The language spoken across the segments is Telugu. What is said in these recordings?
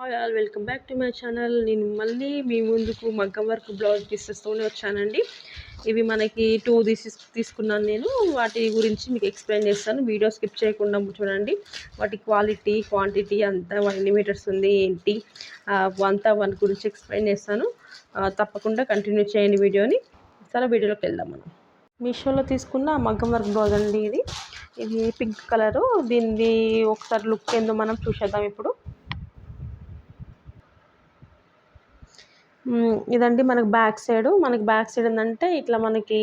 Hi all welcome back to my channel. నేను మళ్ళీ మీ ముందుకు మగ్గం వర్క్ బ్లౌజ్ పీసెస్తోనే వచ్చానండి. ఇవి మనకి టూ తీసి తీసుకున్నాను నేను. వాటి గురించి మీకు ఎక్స్ప్లెయిన్ చేస్తాను. వీడియో స్కిప్ చేయకుండా చూడండి. వాటి క్వాలిటీ క్వాంటిటీ అంతా ఎన్ని మీటర్స్ ఉంది. ఏంటి? అంతా వాటి గురించి ఎక్స్ప్లెయిన్ చేస్తాను. తప్పకుండా కంటిన్యూ చేయండి వీడియోని. చాలా వీడియోలోకి వెళ్దాం మనం. మీషోలో తీసుకున్న మగ్గం వర్క్ బ్లౌజ్ అండి ఇది. ఇది పింక్ కలరు. దీనిది ఒకసారి లుక్ ఏందో మనం చూసేద్దాం ఇప్పుడు. ఇదండి మనకు బ్యాక్ సైడ్. మనకి బ్యాక్ సైడ్ ఏంటంటే ఇట్లా మనకి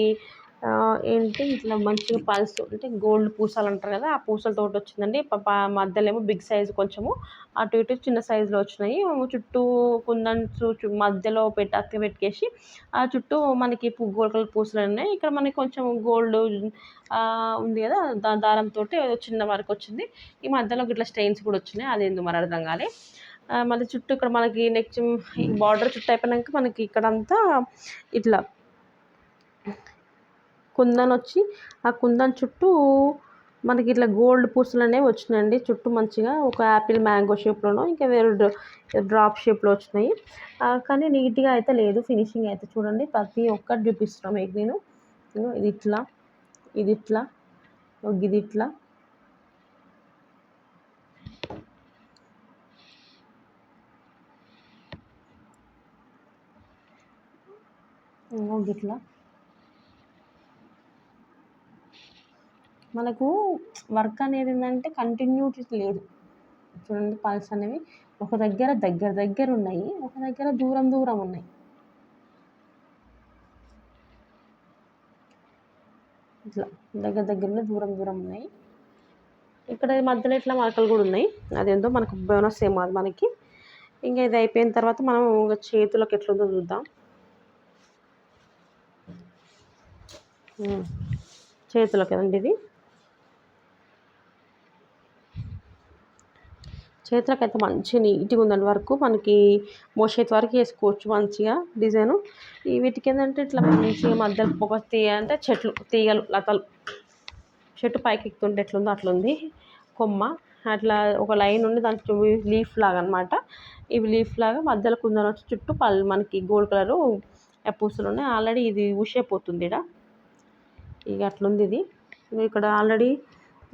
ఏంటి ఇట్లా మంచిగా పల్స్ అంటే గోల్డ్ పూసలు అంటారు కదా ఆ పూసలతోటి వచ్చిందండి. మధ్యలో ఏమో బిగ్ సైజు కొంచెము. అటు ఇటు చిన్న సైజులో వచ్చినాయి. చుట్టూ కుందన్స్ మధ్యలో పెట్టి అక్క పెట్టేసి ఆ చుట్టూ మనకి గోల్డ్ పూసలు ఉన్నాయి. ఇక్కడ మనకి కొంచెం గోల్డ్ ఉంది కదా దారంతో చిన్న వరకు వచ్చింది. ఈ మధ్యలో ఇట్లా స్టెయిన్స్ కూడా వచ్చినాయి. అది మరి అర్థం కాలే. మళ్ళీ చుట్టూ ఇక్కడ మనకి నెక్స్ట్ బార్డర్ చుట్టూ అయిపోయినాక మనకి ఇక్కడంతా ఇట్లా కుందన్ వచ్చి ఆ కుందన్ చుట్టూ మనకి ఇట్లా గోల్డ్ పూసలు అనేవి వచ్చినాయండి. చుట్టూ మంచిగా ఒక యాపిల్ మ్యాంగో షేప్లోనో ఇంకా వేరే డ్రాప్ షేప్లో వచ్చినాయి. కానీ నీట్గా అయితే లేదు. ఫినిషింగ్ అయితే చూడండి. ప్రతి ఒక్కటి చూపిస్తున్నాం. మీకు నేను. ఇది ఇట్లా ఇది ఇట్లా ఇది ఇట్లా గిట్లా. మనకు వర్క్ అనేది ఏంటంటే కంటిన్యూటీ లేదు. చూడండి పల్స్ అనేవి ఒక దగ్గర దగ్గర దగ్గర ఉన్నాయి ఒక దగ్గర దూరం దూరం ఉన్నాయి. ఇట్లా దగ్గర దగ్గరలో దూరం దూరం ఉన్నాయి. ఇక్కడ మధ్యలో ఇట్లా మరకలు కూడా ఉన్నాయి. అదేందో మనకు బోనస్ ఏమో అది మనకి. ఇంకా ఇది అయిపోయిన తర్వాత మనం చేతులకు ఎట్లుందో చూద్దాం. చేతిలో కదండి ఇది? చేతులకు అయితే మంచి నీట్గా ఉందండి వరకు. మనకి మోసేతి వరకు వేసుకోవచ్చు మంచిగా డిజైను. వీటికి ఏంటంటే ఇట్లా మంచిగా మధ్యలో ఒక తీయ అంటే చెట్లు తీగలు లతలు. చెట్టు పైకి ఎక్కుతుంటే ఎట్లుందో అట్లుంది. కొమ్మ. అట్లా ఒక లైన్ ఉండి దానికి లీఫ్ లాగా అనమాట ఇవి లీఫ్ లాగా మధ్యలో కుందన వచ్చి చుట్టూ పళ్ళు మనకి గోల్డ్ కలరు పూసలు ఉన్నాయి. ఆల్రెడీ ఇది ఊసిపోతుంది ఇక్కడ ఇక అట్లుంది ఇది. ఇక్కడ ఆల్రెడీ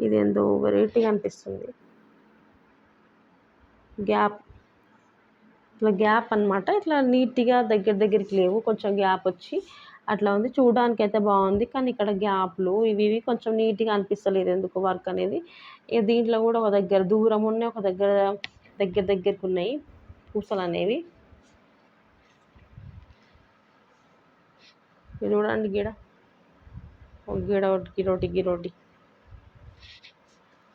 ఇది ఎంతో వెరైటీగా అనిపిస్తుంది గ్యాప్ ఇట్లా గ్యాప్ అనమాట ఇట్లా నీట్గా దగ్గర దగ్గరికి లేవు. కొంచెం గ్యాప్ వచ్చి అట్లా ఉంది. చూడడానికి అయితే బాగుంది. కానీ ఇక్కడ గ్యాప్లు ఇవి ఇవి కొంచెం నీట్గా అనిపిస్తలేదు ఎందుకు వర్క్ అనేది. దీంట్లో కూడా ఒక దగ్గర దూరం ఉన్నాయి ఒక దగ్గర దగ్గర దగ్గరకు ఉన్నాయి పూసలు అనేవి. చూడండి గిడ. గిడ గిరోటి గిరోటి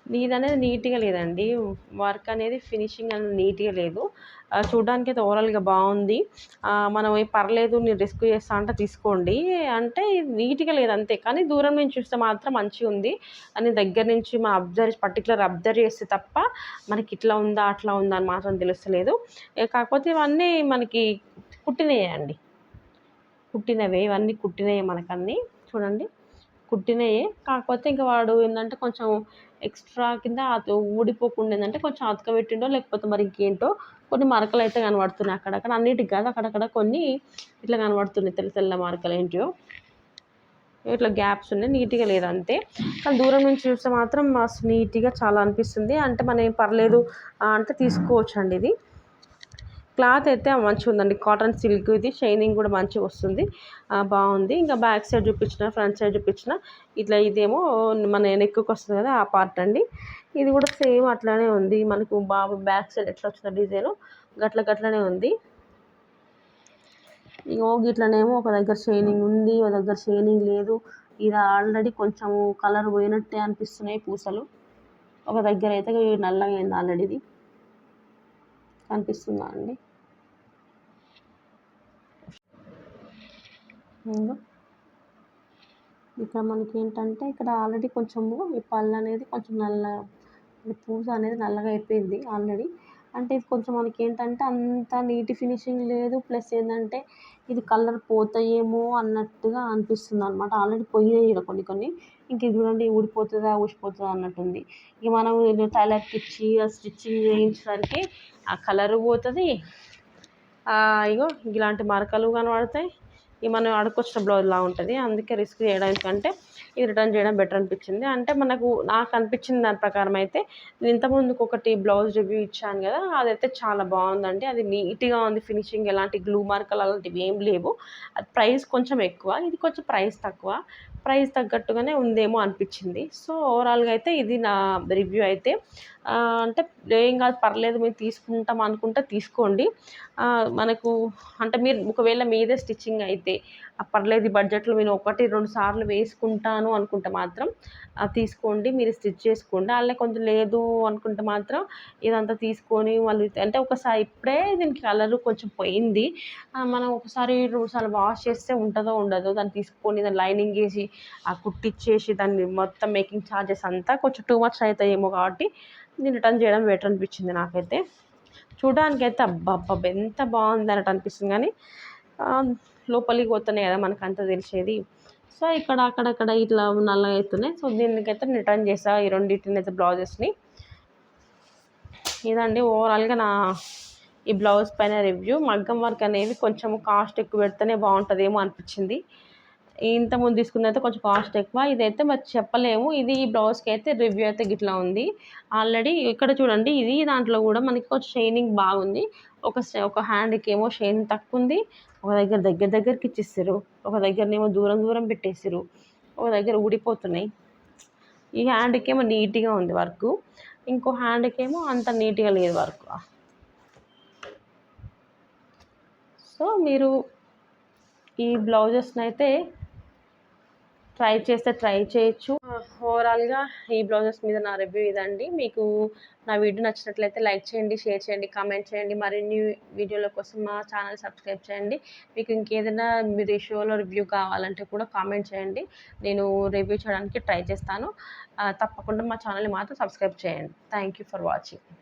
నీది అనేది నీట్గా లేదండి. వర్క్ అనేది ఫినిషింగ్ అనేది నీట్గా లేదు. చూడడానికి అయితే ఓవరాల్గా బాగుంది. మనం పర్లేదు నేను రిస్క్ చేస్తా అంటే తీసుకోండి. అంటే నీట్గా లేదు అంతే. కానీ దూరం నుంచి చూస్తే మాత్రం మంచిగా ఉంది. అని దగ్గర నుంచి మనం అబ్జర్వ్ పర్టికులర్ అబ్జర్వ్ చేస్తే తప్ప మనకి ఇట్లా ఉందా అట్లా ఉందా అని మాత్రం తెలుస్తలేదు. కాకపోతే ఇవన్నీ మనకి కుట్టినవే అండి. కుట్టినవే ఇవన్నీ కుట్టినవే మనకన్నీ. చూడండి. కుట్టినయే. కాకపోతే ఇంకా వాడు ఏంటంటే కొంచెం ఎక్స్ట్రా కింద ఊడిపోకుండా ఏంటంటే కొంచెం అతక పెట్టిండో లేకపోతే మరి ఇంకేంటో కొన్ని మరకలు అయితే కనబడుతున్నాయి అక్కడక్కడ. అన్నిటికి కాదు అక్కడక్కడ కొన్ని ఇట్లా కనబడుతున్నాయి. తెల్ల తెల్ల మరకలు ఏంటో ఇట్లా గ్యాప్స్ ఉన్నాయి. నీట్గా లేదు అంతే. కానీ దూరం నుంచి చూస్తే మాత్రం మస్తు నీట్గా చాలా అనిపిస్తుంది. అంటే మనం ఏం పర్లేదు అంటే తీసుకోవచ్చు అండి ఇది. క్లాత్ అయితే మంచిగా ఉందండి కాటన్ సిల్క్ ఇది. షైనింగ్ కూడా మంచిగా వస్తుంది. బాగుంది. ఇంకా బ్యాక్ సైడ్ చూపించిన ఫ్రంట్ సైడ్ చూపించిన ఇట్లా ఇదేమో మన నెక్కుకి వస్తుంది కదా ఆ పార్ట్ అండి. ఇది కూడా సేమ్ అట్లానే ఉంది. మనకు బాబు బ్యాక్ సైడ్ ఎట్లా వచ్చిందో డిజైన్ గట్ల గట్లనే ఉంది. ఇగో గిట్లనేమో ఒక దగ్గర షైనింగ్ ఉంది ఒక దగ్గర షైనింగ్ లేదు. ఇది ఆల్రెడీ కొంచెం కలర్ పోయినట్టే అనిపిస్తున్నాయి పూసలు. ఒక దగ్గర అయితే నల్లగా అయింది ఆల్రెడీ ఇది కనిపిస్తుందా అండి? ఇక్కడ మనకి ఏంటంటే ఇక్కడ ఆల్రెడీ కొంచెము ఈ పళ్ళు అనేది కొంచెం నల్ల పూస అనేది నల్లగా అయిపోయింది ఆల్రెడీ. అంటే ఇది కొంచెం మనకి ఏంటంటే అంత నీట్ ఫినిషింగ్ లేదు. ప్లస్ ఏంటంటే ఇది కలర్ పోతాయేమో అన్నట్టుగా అనిపిస్తుంది అనమాట ఆల్రెడీ పోయినాయి ఇక్కడ కొన్ని కొన్ని. ఇంక ఇది చూడండి ఊడిపోతుందా ఊసిపోతుందా అన్నట్టుంది. ఇక మనం టైలర్కి ఇచ్చి ఆ స్టిచ్చింగ్ చేయించడానికి ఆ కలర్ పోతుంది. ఇగో ఇలాంటి మరకలు కనబడతాయి. ఈ మనం బ్లౌజ్ బ్లౌజ్లా ఉంటుంది. అందుకే రిస్క్ చేయడానికి అంటే ఇది రిటర్న్ చేయడం బెటర్ అనిపించింది. అంటే మనకు నాకు అనిపించిన దాని ప్రకారం అయితే నేను ఇంతకుముందుకు ఒకటి బ్లౌజ్ రివ్యూ ఇచ్చాను కదా అదైతే చాలా బాగుందండి. అది నీట్గా ఉంది ఫినిషింగ్ ఎలాంటి గ్లూ మార్కలు అలాంటివి ఏం లేవు. అది ప్రైస్ కొంచెం ఎక్కువ ఇది కొంచెం ప్రైస్ తక్కువ. ప్రైస్ తగ్గట్టుగానే ఉందేమో అనిపించింది. సో ఓవరాల్గా అయితే ఇది నా రివ్యూ అయితే. అంటే ఏం కాదు పర్లేదు మీరు తీసుకుంటాం అనుకుంటే తీసుకోండి. మనకు అంటే మీరు ఒకవేళ మీదే స్టిచ్చింగ్ అయితే పర్లేదు ఈ బడ్జెట్లో నేను ఒకటి రెండు సార్లు వేసుకుంటాను అనుకుంటే మాత్రం తీసుకోండి మీరు స్టిచ్ చేసుకోండి. అలా కొంచెం లేదు అనుకుంటే మాత్రం ఇదంతా తీసుకొని మళ్ళీ అంటే ఒకసారి ఇప్పుడే దీనికి కలర్ కొంచెం పోయింది. మనం ఒకసారి రెండు సార్లు వాష్ చేస్తే ఉంటుందో ఉండదో దాన్ని తీసుకొని దాన్ని లైనింగ్ వేసి కుట్టిచ్చేసి దాన్ని మొత్తం మేకింగ్ ఛార్జెస్ అంతా కొంచెం టూ మచ్ అవుతాయేమో కాబట్టి నేను రిటర్న్ చేయడం బెటర్ అనిపించింది నాకైతే. చూడడానికి అయితే అబ్బా ఎంత బాగుంది అన్నట్టు అనిపిస్తుంది కానీ లోపలికి పోతున్నాయి కదా మనకు అంత తెలిసేది. సో ఇక్కడ అక్కడక్కడ ఇట్లా నల్లగా అవుతున్నాయి సో దీనికైతే రిటర్న్ చేసా ఈ రెండింటిని అయితే బ్లౌజెస్ని. ఇదండి ఓవరాల్గా నా ఈ బ్లౌజ్ పైన రివ్యూ మగ్గం వర్క్ అనేది కొంచెం కాస్ట్ ఎక్కువ పెడితేనే బాగుంటుందేమో అనిపించింది. ఇంత ముందు తీసుకుందైతే కొంచెం కాస్ట్ ఎక్కువ. ఇదైతే మరి చెప్పలేము. ఇది ఈ బ్లౌజ్కి అయితే రివ్యూ అయితే గిట్లా ఉంది. ఆల్రెడీ ఇక్కడ చూడండి ఇది దాంట్లో కూడా మనకి కొంచెం షైనింగ్ బాగుంది. ఒక ఒక హ్యాండ్కి ఏమో షైన్ తక్కువ ఉంది ఒక దగ్గర దగ్గర దగ్గరికి ఇచ్చేసారు ఒక దగ్గరనేమో దూరం దూరం పెట్టేసారు ఒక దగ్గర ఊడిపోతున్నాయి. ఈ హ్యాండ్కి ఏమో నీట్గా ఉంది వర్క్ ఇంకో హ్యాండ్కి ఏమో అంత నీట్గా లేదు వర్క్ సో మీరు ఈ బ్లౌజెస్ని అయితే ట్రై చేస్తే ట్రై చేయొచ్చు. ఓవరాల్గా ఈ బ్లౌజెస్ మీద నా రివ్యూ ఇదండి. మీకు నా వీడియో నచ్చినట్లయితే లైక్ చేయండి షేర్ చేయండి కామెంట్ చేయండి. మరిన్ని వీడియోల కోసం మా ఛానల్ సబ్స్క్రైబ్ చేయండి. మీకు ఇంకేదైనా మీరు షోలో రివ్యూ కావాలంటే కూడా కామెంట్ చేయండి. నేను రివ్యూ చేయడానికి ట్రై చేస్తాను. తప్పకుండా మా ఛానల్ని మాత్రం సబ్స్క్రైబ్ చేయండి. Thank you for watching